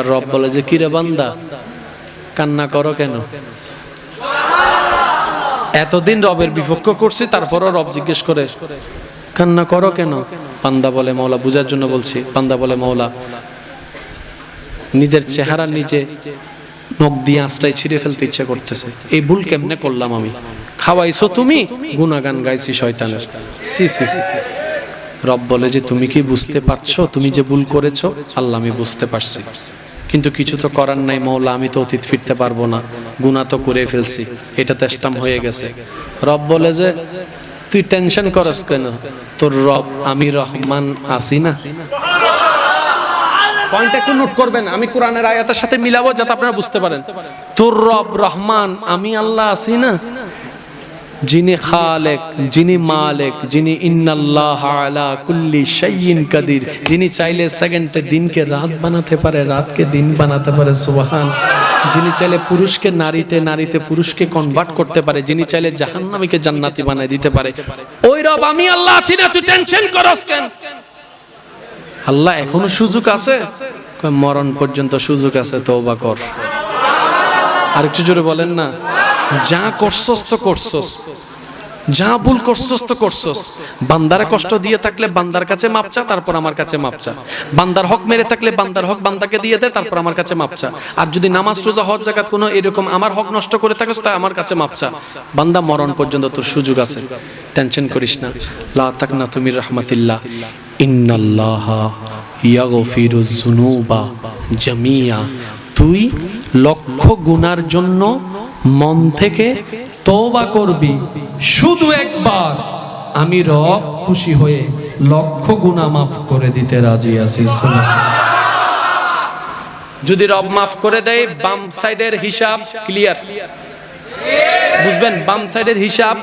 আর রব বলে যে, কিরে বান্দা, কান্না করো কেন? এতদিন রবের বিপক্ষ করছি, তারপরও রব জিজ্ঞেস করে, কান্না করো কেন? পান্দা বলে মৌলা বুঝার জন্য বলছি। পান্দা বলে মৌলা নিজের চেহারা নিজে নখ দিয়ে আঁচড়াই ছিঁড়ে ফেলতে ইচ্ছে করতেছে। এই ভুল কেমনে করলাম আমি? খাওয়াইছো তুমি? গুনাগান গাইছি শয়তানের। সি সি সি। রব বলে যে, তুমি কি বুঝতে পারছ? তুমি যে ভুল করেছ, আল্লাহ আমি বুঝতে পারছি। কিন্তু কিছু তো করার নাই মৌলা আমি তো অতীত ফিরতে পারব না। গুণা তো করে ফেলছি এটা তো স্টাম হয়ে গেছে। রব বলে যে তুই টেনশন করস কেন? তোর রব আমি রহমান আসি না? পয়েন্ট একটু নোট করবেন আমি কোরআনের আয়াতের সাথে মিলাবো যাতে আপনারা বুঝতে পারেন। তোর রব রহমান আমি আল্লাহ আসি না? যিনি খালেক, যিনি মালেক, যিনি ইন্নাল্লাহ আলা কুল্লি শাইইন কাদির, যিনি চাইলে সেকেন্ডে দিনকে রাত বানাতে পারে, রাতকে দিন বানাতে পারে, সুবহান। যিনি চাইলে পুরুষকে নারীতে নারীতে পুরুষকে কনভার্ট করতে পারে, যিনি চাইলে জাহান্নামীকে জান্নাতি বানায় দিতে পারে। ওই রব, আমি আল্লাহ আছি না, তুই টেনশন করস কেন? আল্লাহ এখনও সুযোগ আছে? মরণ পর্যন্ত সুযোগ আছে, তওবা কর। আরেকটু জোরে বলেন না? যা করছস তো করছস। যা ভুল করছস তো করছস। বান্দারে কষ্ট দিয়ে থাকলে বান্দার কাছে মাপচা তারপর আমার কাছে মাপচা বান্দার হক মেরে থাকলে বান্দার হক বান্দাকে দিয়ে দে, তারপর আমার কাছে মাপচা আর যদি নামাজ, রোজা, হজ জাকাত কোনো এরকম আমার হক নষ্ট করে থাকিস তাই আমার কাছে মাপচা বান্দা মরণ পর্যন্ত তোর সুযোগ আছে। টেনশন করিস না। লা তাকনা তুমি রাহমাতিল্লাহ। ইন্নাল্লাহা ইয়াগফিরুজ যুনুবা জামিয়া। তুই লক্ষ গুনার জন্য মন থেকে তওবা করবি। শুধু একবার। আমি রব খুশি হয়ে লক্ষ গুণা মাফ করে দিতে রাজি আছি। যদি রব মাফ করে দেয়, বাম সাইডের হিসাব ক্লিয়ার বুঝবেন, বাম সাইডের হিসাব,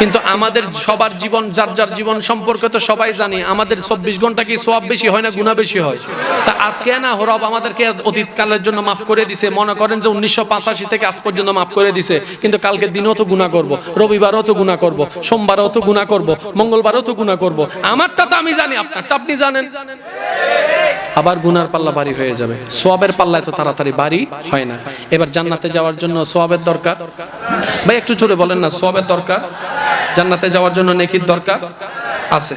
কিন্তু আমাদের সবার জীবন, যার যার জীবন সম্পর্কে তো সবাই জানি, আমাদের চব্বিশ ঘণ্টা কি সব বেশি হয় না গুণা বেশি হয়? তা আজকে না রব আমাদেরকে অতীতকালের জন্য মাফ করে দিছে। মনে করেন যে উনিশশো থেকে আজ পর্যন্ত মাফ করে দিছে। কিন্তু কালকের দিনও তো গুণা করব, রবিবারও তো গুণা করব, সোমবারও তো গুণা করব, মঙ্গলবারও তো গুণা করব। আমারটা তো আমি জানি, আপনারটা আপনি জানেন। আবার গুনার পাল্লা বাড়ি হয়ে যাবে। সোয়াবের পাল্লায় তো তাড়াতাড়ি বাড়ি হয় না। এবার জান্নাতে যাওয়ার জন্য সোয়াবের দরকার। ভাই, একটু জোরে বলেন না, সবের দরকার? জান্নাতে যাওয়ার জন্য নেকির দরকার? আছে।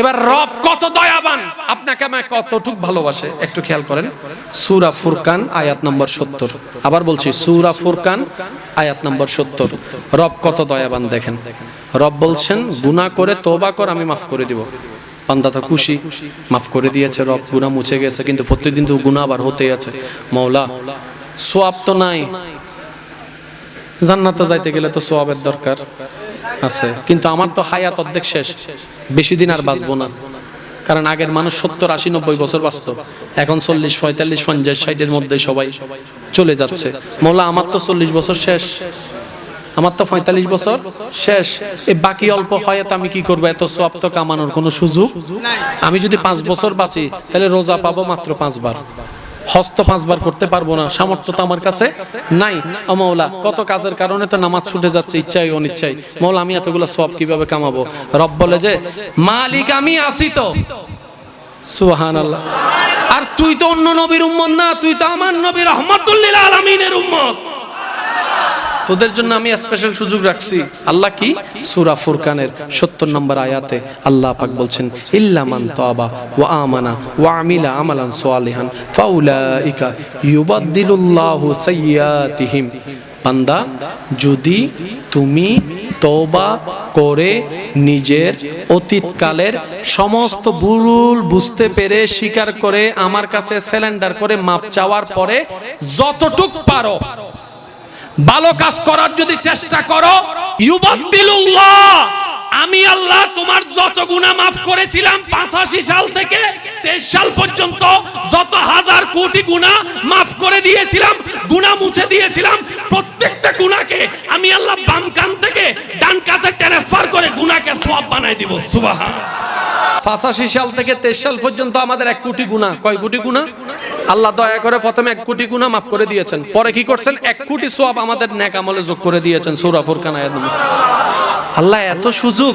এবার রব কত দয়াবান, আপনাকে আমায় কতটুক ভালোবাসে, একটু খেয়াল করেন। সূরা ফুরকান, আয়াত নম্বর 70 আবার বলছি, সূরা ফুরকান, আয়াত নম্বর 70 রব কত দয়াবান, দেখেন। রব বলছেন, গুনাহ করে তওবা কর, আমি মাফ করে দিব। বান্দা তো খুশি, মাফ করে দিয়েছে রব, গুনাহ মুছে গেছে, কিন্তু প্রত্যেকদিন তো গুনাহ আবার হতেই আছে। মৌলা সোয়াব তো নাই। জান্নাতে যাইতে গেলে তো সোয়াবের দরকার আছে। কিন্তু আমার তো হায়াত অর্ধেক শেষ। বেশি দিন আর বাঁচবো না। কারণ আগের মানুষ সত্তর, আশি, নব্বই বছর বাঁচত। এখন চল্লিশ, পঁয়তাল্লিশ, পঞ্চাশ, ষাটের মধ্যে সবাই চলে যাচ্ছে। মোলা, আমার তো চল্লিশ বছর শেষ। আমার তো পঁয়তাল্লিশ বছর শেষ। এই বাকি অল্প হয়াত আমি কি করব? এত সোয়াব তো কামানোর কোনো সুযোগ? আমি যদি পাঁচ বছর বাঁচি, তাহলে রোজা পাবো মাত্র পাঁচবার। হস্ত পাঁচবার করতে পারব না, সামর্থ্য তো আমার কাছে নাই। মৌলা কত কাজের কারণে তো নামাজ ছুটে যাচ্ছে, ইচ্ছাই অনিচ্ছাই। মৌলা আমি এতগুলো সব কীভাবে কামাবো? রব বলে যে, মালিক আমি আসি তো। সুহান আল্লাহ আর তুই তো অন্য নবীর উম্মত না, তুই তো আমার নবীর রহমতুল্লিল আলমিনের উম্মত। তোদের জন্য আমি স্পেশাল সুযোগ রাখছি। আল্লাহ কি? সূরা ফুরকানের 70 নম্বর আয়াতে আল্লাহ পাক বলছেন, ইল্লা মান তাবা ওয়া আমানা ওয়া আমিলা আমালান সালিহান, ফাউলাইকা ইউবাদদিলুল্লাহু সাইয়্যাতিহিম। বান্দা, যদি তুমি তওবা করে নিজের অতীতকালের সমস্ত ভুল বুঝতে পেরে স্বীকার করে আমার কাছে স্যালেন্ডার করে মাপ চাওয়ার পরে যতটুক পারো ভালো কাজ করার যদি চেষ্টা করো আমি আল্লাহ তোমার যত গুনাহ মাফ করেছিলাম পাঁচাশি সাল থেকে তেইশ সাল পর্যন্ত যত হাজার কোটি গুনাহ মাফ করে দিয়েছিলাম, গুনাহ মুছে দিয়েছিলাম, প্রত্যেকটা গুনাহকে আমি আল্লাহ বাম কান থেকে ডান কাছে ট্রান্সফার করে গুনাহকে সওয়াব বানাই দিব। সুবহান পাঁচাশি সাল থেকে তেইশ সাল পর্যন্ত আমাদের এক কোটি গুণা কয় কোটি গুণা আল্লাহ দয়া করে প্রথমে এক কোটি গুণা মাফ করে দিয়েছেন। পরে কি করছেন? এক কোটি সোয়াব আমাদের নেক আমলে যোগ করে দিয়েছেন, সূরা ফুরকান আয়াত আল্লাহ, এত সুযোগ?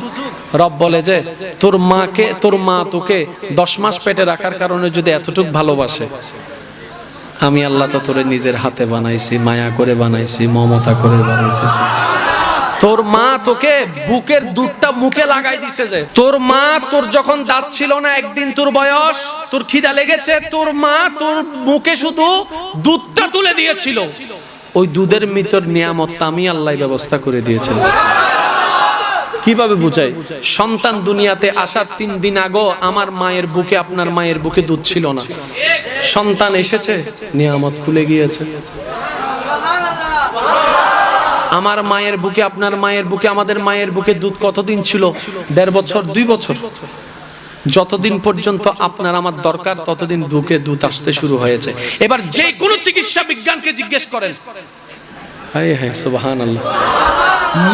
রব বলে যে, তোর মাকে, তোর মা তোকে দশ মাস পেটে রাখার কারণে যদি এতটুক ভালোবাসে, আমি আল্লাহ তো তোরে নিজের হাতে বানাইছি, মায়া করে বানাইছি, মমতা করে বানাইছি। তোর মা তোকে বুকের দুধটা মুখে লাগাই দিছে যে। তোর মা তোর যখন দাঁত ছিল না, একদিন তোর বয়স, তোর খিদা লেগেছে, তোর মা তোর মুখে শুধু দুধটা তুলে দিয়েছিল। ওই দুধের মিতর নিয়ামতটা আমি আল্লাহ ব্যবস্থা করে দিয়েছিলাম কীভাবে বুঝাই? সন্তান দুনিয়াতে আসার তিন দিন আগো আমার মায়ের বুকে, আপনার মায়ের বুকে দুধ ছিল না। সন্তান এসেছে, নিয়ামত খুলে গিয়েছে। আমার মায়ের বুকে, আপনার মায়ের বুকে, আমাদের মায়ের বুকে দুধ কতদিন ছিল? দেড় বছর, দুই বছর? যতদিন পর্যন্ত আপনার আমার দরকার, ততদিন বুকে দুধ আসতে শুরু হয়েছে। এবার যে কোনো চিকিৎসা বিজ্ঞানকে জিজ্ঞেস করেন।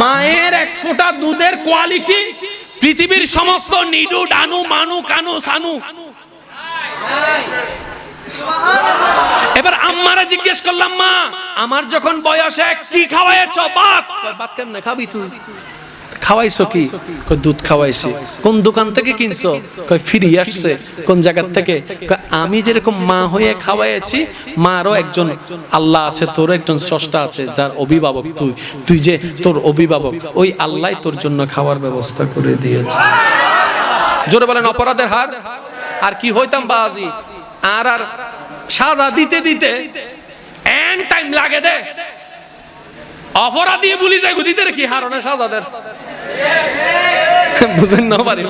মায়ের এক ফোঁটা দুধের কোয়ালিটি পৃথিবীর সমস্ত নিডু, ডানু, মানু, কানু, সানু। এবার আম্মারা জিজ্ঞেস করলাম মা আমার যখন বয়স এক কি খাওয়াইছ ভাত। ভাত কেমনে খাবি তুই? খাওয়াইছো কি? কয়, দুধ খাওয়াইছি। কোন দোকান থেকে কিনছো? কয় ফিরি আসছে। কোন জায়গা থেকে? আমি যেরকম মা হয়ে খাওয়াইছি মারও একজন আল্লাহ আছে তোর একজন স্রষ্টা আছে যার অভিভাবক তুই। তুই যে তোর অভিভাবক ওই আল্লাহ তোর জন্য খাওয়ার ব্যবস্থা করে দিয়েছে। জোরে বলেন অপরাধের হার? আর কি হইতাম বাজি আর আর সাজা দিতে দিতে এন টাইম লাগে দে। অপরাধী বলি যায় দিতে রে কি হারনে সাজাদের বুঝেন না পারি।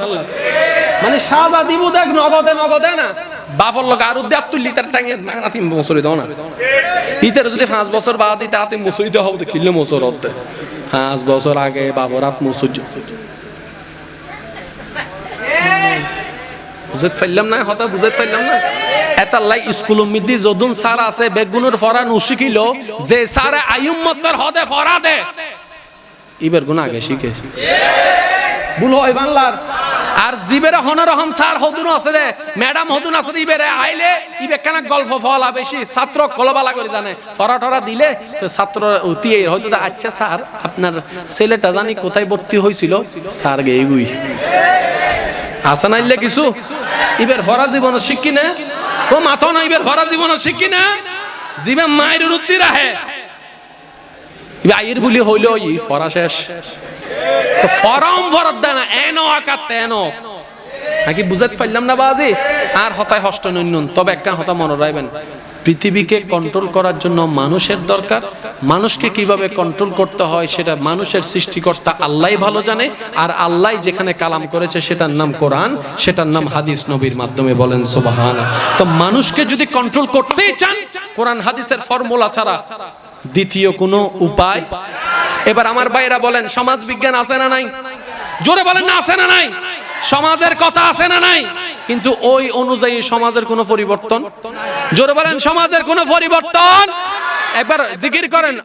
মানে সাজা দিব দেখ, নগদে নগদে না। বাপর লোক আর উদ্যাপ তুই লিটার টাঙে নাতিম মসুরি দাও না। ইতার যদি পাঁচ বছর বাদ দিতে আতিম মসুরি দেওয়া হবে কিলো মসুর হতে পাঁচ বছর আগে বাপর হাত মসুর বুঝতে পারলাম না, হতা বুঝতে পারলাম না। এটা লাই স্কুল মিদি যদুন স্যার আছে, বেগুনের ফরা নুশিকিল যে স্যারে আয়ুম্মতের হদে ফরা দে। ইবের গুণ আগে শিখে। ভুল হয় বাংলার। আর জিবেরে হনরহম স্যার হদুন আছে দে। ম্যাডাম হদুন আছে ইবেরে আইলে ইবে কেন গল্প ফলা বেশি, ছাত্র কলবালা করে জানে। ফরা টরা দিলে তো ছাত্র উতি হয়তো আচ্ছা স্যার, আপনার ছেলেটা জানি কোথায় ভর্তি হয়েছিল স্যার গে আসা নাইলে কিছু? ইবের ভরা জীবন শিক্ষি না ও মাথা না ইবের ভরা জীবন না জিবে মায়ের রুদ্ধি রাহে। আইর বুলি হইল ই ফরা শেষ। ফরম দেয় না, এন আকার তেন। নাকি বুঝাতে পারলাম না বাজি? আর হতায় হস্ত নৈন্য তবে একটা হতা মনে রাখবেন পৃথিবীকে কন্ট্রোল করার জন্য মানুষের দরকার। মানুষকে কীভাবে কন্ট্রোল করতে হয় সেটা মানুষের সৃষ্টিকর্তা আল্লাহ ভালো জানে। আর আল্লাহ যেখানে কালাম করেছে সেটার নাম কোরআন, সেটার নাম হাদিস নবীর মাধ্যমে বলেন সোবাহান তো মানুষকে যদি কন্ট্রোল করতেই চান, কোরআন, হাদিসের ফর্মুলা ছাড়া দ্বিতীয় কোনো উপায়? এবার আমার ভাইরা বলেন সমাজ বিজ্ঞান আছে না নাই? জোরে বলেন, না, আছে না নাই? সমাজের কথা আছে না নাই? কিন্তু ওই অনুযায়ী সমাজের কোনো পরিবর্তন? জোরে বলেন, সমাজের কোনো পরিবর্তন? একবার জিকির করেন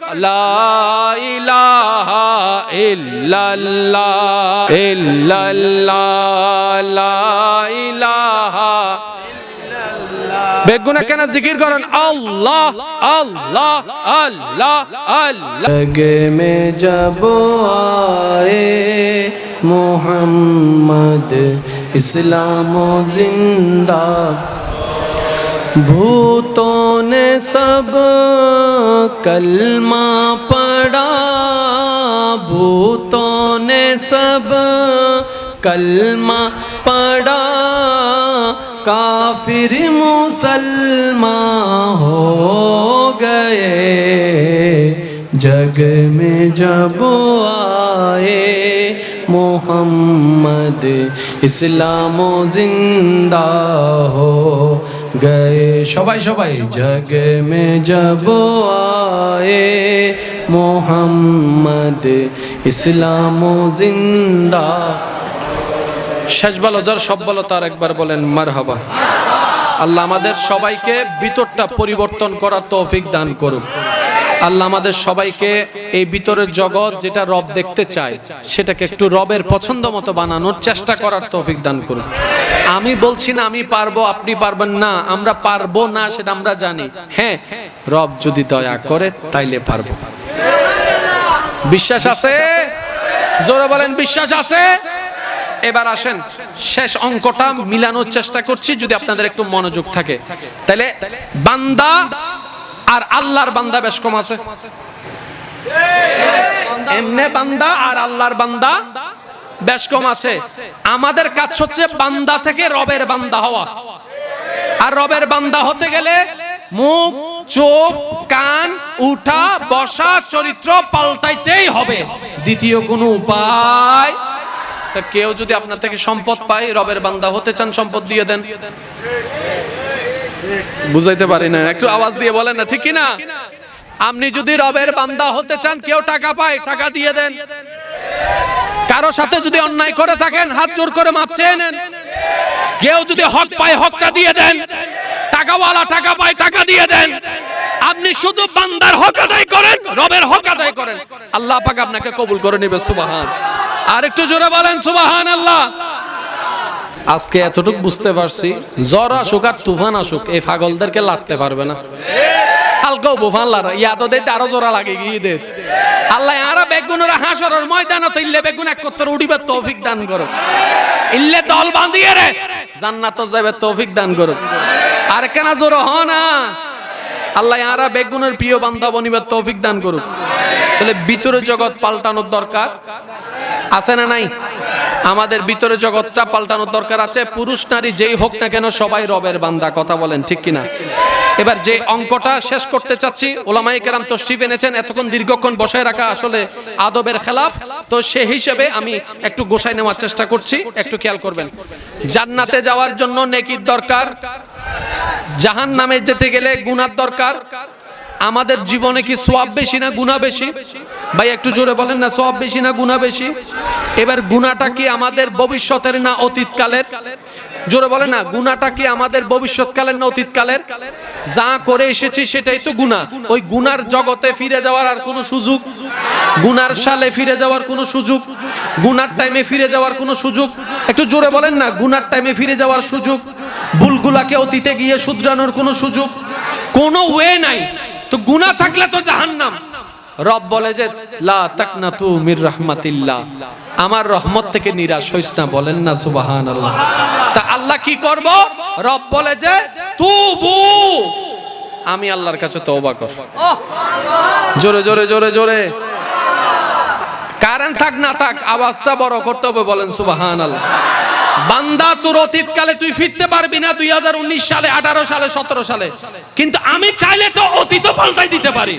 বেগুনা কেন জিকির করেন? আল্লাহ আল্লাহ আল্লাহ আল্লাহ। মে যাব محمد اسلام و زندہ۔ بھوتوں نے سب کلمہ پڑا بھوتوں نے سب کلمہ پڑا کافر مسلمہ ہو گئے۔ جگ میں جب آئے मोहम्मद इस्लाम जिंदा हो गए সবাই সবাই जग में जब आए मोहम्मद इस्लाम जिंदा শেষ বলো যার সব বলো তার একবার বলেন মারহাবা আল্লাহ আমাদের সবাইকে ভিতরটা পরিবর্তন করার তৌফিক দান করুক আল্লাহ আমাদের সবাইকে এই ভিতরের জগৎ যেটা রব দেখতে চায়, সেটাকে একটু রবের পছন্দ মতো বানানোর চেষ্টা করার তৌফিক দান করুন। আমি বলছি না আমি পারব, আপনি পারবেন না, আমরা পারব না, সেটা আমরা জানি। হ্যাঁ রব যদি দয়া করে, তাইলে পারব। বিশ্বাস আছে? জোরে বলেন, বিশ্বাস আছে? এবার আসেন, শেষ অঙ্কটা মিলানোর চেষ্টা করছি, যদি আপনাদের একটু মনোযোগ থাকে। তাহলে বান্দা আর আল্লাহর বান্দা বেশ কম আছে। এমনে বান্দা আর আল্লাহর বান্দা বেশ কম আছে। আমাদের কাজ হচ্ছে বান্দা থেকে রবের বান্দা হওয়া। আর রবের বান্দা হতে গেলে মুখ, চোখ, কান, উঠা, বসা, চরিত্র পাল্টাইতেই হবে। দ্বিতীয় কোনো উপায়? তা কেউ যদি আপনার থেকে সম্পদ পায়, রবের বান্দা হতে চান, সম্পদ দিয়ে দেন। বুঝাইতে পারি না। একটু আওয়াজ দিয়ে বলেন না, ঠিক কি না আপনি যদি রবের বান্দা হতে চান, কেউ টাকা পায়, টাকা দিয়ে দেন। কারও সাথে যদি অন্যায় করে থাকেন, হাত জোর করে মাপ চেয়ে নেন। কেউ যদি হক পায়, হকটা দিয়ে দেন। টাকাওয়ালা টাকা পায়, টাকা দিয়ে দেন। আপনি শুধু বান্দার হক আদায় করেন, রবের হক আদায় করেন। আল্লাহ পাক আপনাকে কবুল করে নেবে, সুবাহান। আর একটু জোরে বলেন সুবাহান আল্লাহ আজকে এতটুকু বুঝতে পারছি, জ্বর আসুক আর তুফান আসুক, এই পাগলদেরকে লাগতে পারবে না। হালকাও বুফান লারা ইয়া তো দেখতে আরও জোরা লাগে গিয়েদের আল্লাহ আরা বেগুনের হাসরের ময়দানে তো বেগুন এক করতে উড়িবে, তৌফিক দান করো ইল্লে দল বান্ধিয়ে রে, জান্নাত যাবে তৌফিক দান করো আর কেন জোর হ না। আল্লাহ আরা বেগুনের প্রিয় বান্ধব বনিবার তৌফিক দান করুক। তাহলে ভিতরে জগৎ পাল্টানোর দরকার? আছে না নাই? আমাদের ভিতরে জগৎটা পাল্টানোর দরকার আছে, পুরুষ নারী যেই হোক না কেন সবাই রবের বান্দা, কথা বলেন, ঠিক কিনা? এবার যে অঙ্কটা শেষ করতে চাচ্ছি ওলামাই কেরাম তো তশরিফ এনেছেন, এতক্ষণ দীর্ঘক্ষণ বসায় রাখা আসলে আদবের খেলাফ, তো সে হিসেবে আমি একটু গোসাই নেওয়ার চেষ্টা করছি, একটু খেয়াল করবেন। জান্নাতে যাওয়ার জন্য নেকির দরকার জাহান নামে যেতে গেলে গুনার দরকার আমাদের জীবনে কি সোয়াব বেশি না গুণা বেশি? ভাই, একটু জোরে বলেন না, সোয়াব বেশি না গুণা বেশি? এবার গুণাটা কি আমাদের ভবিষ্যতের না অতীতকালের? জোরে বলেন না গুণাটা কি আমাদের ভবিষ্যৎকালের না অতীতকালের? যা করে এসেছি সেটাই তো গুণা ওই গুনার জগতে ফিরে যাওয়ার আর কোনো সুযোগ? গুনার সালে ফিরে যাওয়ার কোনো সুযোগ? গুনার টাইমে ফিরে যাওয়ার কোনো সুযোগ? একটু জোরে বলেন না, গুনার টাইমে ফিরে যাওয়ার সুযোগ? ভুলগুলাকে অতীতে গিয়ে শুধরানোর কোনো সুযোগ? কোনো ওয়ে নাই। তো গুনাহ থাকলে তো জাহান্নাম। রব বলে যে লা তাকনাতু মির রাহমাতিল্লাহ। আমার রহমত থেকে নিরাশ হইস না বলেন না সুবহানাল্লাহ। তা আল্লাহ কি করব? রব বলে যে তুবু। আমি আল্লাহর কাছে তওবা কর। জোরে জোরে জোরে জোরে। কারেন্ট থাক না থাক আওয়াজটা বড় করতে হবে বলেন সুবহানাল্লাহ। বান্দা তোর অতীতকালে তুই ফিরতে পারবি না দুই সালে আঠারো সালে সতেরো সালে। কিন্তু আমি চাইলে তো অতীত পাল্টাই দিতে পারি।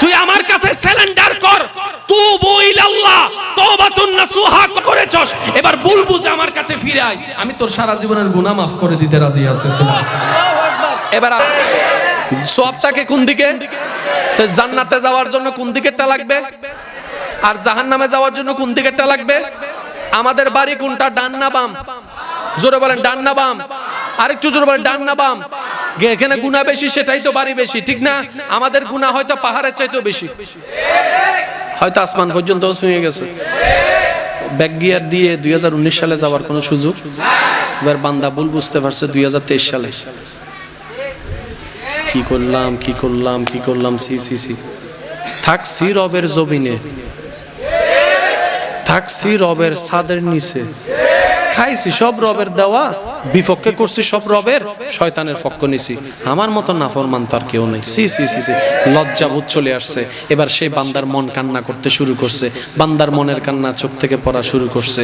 তুই আমার কাছে সিলিন্ডার কর। তুবু ইলাল্লাহ তওবাতুন নাসুহা করেছস। এবার ভুল বুঝে আমার কাছে ফিরে আয়। আমি তোর সারা জীবনের গুনাহ মাফ করে দিতে রাজি আছি এবার সবটাকে কোন দিকে? তো জান্নাতে যাওয়ার জন্য কোন দিকেরটা লাগবে? আর জাহান্নামে যাওয়ার জন্য কোন দিকেরটা লাগবে? আমাদের বাড়ি কোনটা? ডান না বাম? জোরে বলেন, ডান না বাম? আরেকটু জোরে বলেন, ডান বাম? এখানে গুণা বেশি, সেটাই তো বাড়ি বেশি, ঠিক না? আমাদের গুণা হয়তো পাহাড়ের চাইতেও বেশি। হয়তো আসমান পর্যন্ত ছুঁয়ে গেছে। ব্যাক গিয়ার দিয়ে দুই সালে যাওয়ার কোনো সুযোগ? এবার বান্দা ভুল বুঝতে পারছে দুই হাজার তেইশ সালে। কি করলাম কি করলাম কি করলাম? সি সি সি। থাকছি রবের জমিনে। থাকছি রবের সাদের নিচে। খাইছি সব রবের দেওয়া, বিপক্ষে করছি সব রবের, শয়তানের পক্ষ নিছি। আমার মতো নাফরমান তার কেউ নেই। সি সি সি সি লজ্জা বোধ চলে আসছে। এবার সেই বান্দার মন কান্না করতে শুরু করছে। বান্দার মনের কান্না চোখ থেকে পড়া শুরু করছে।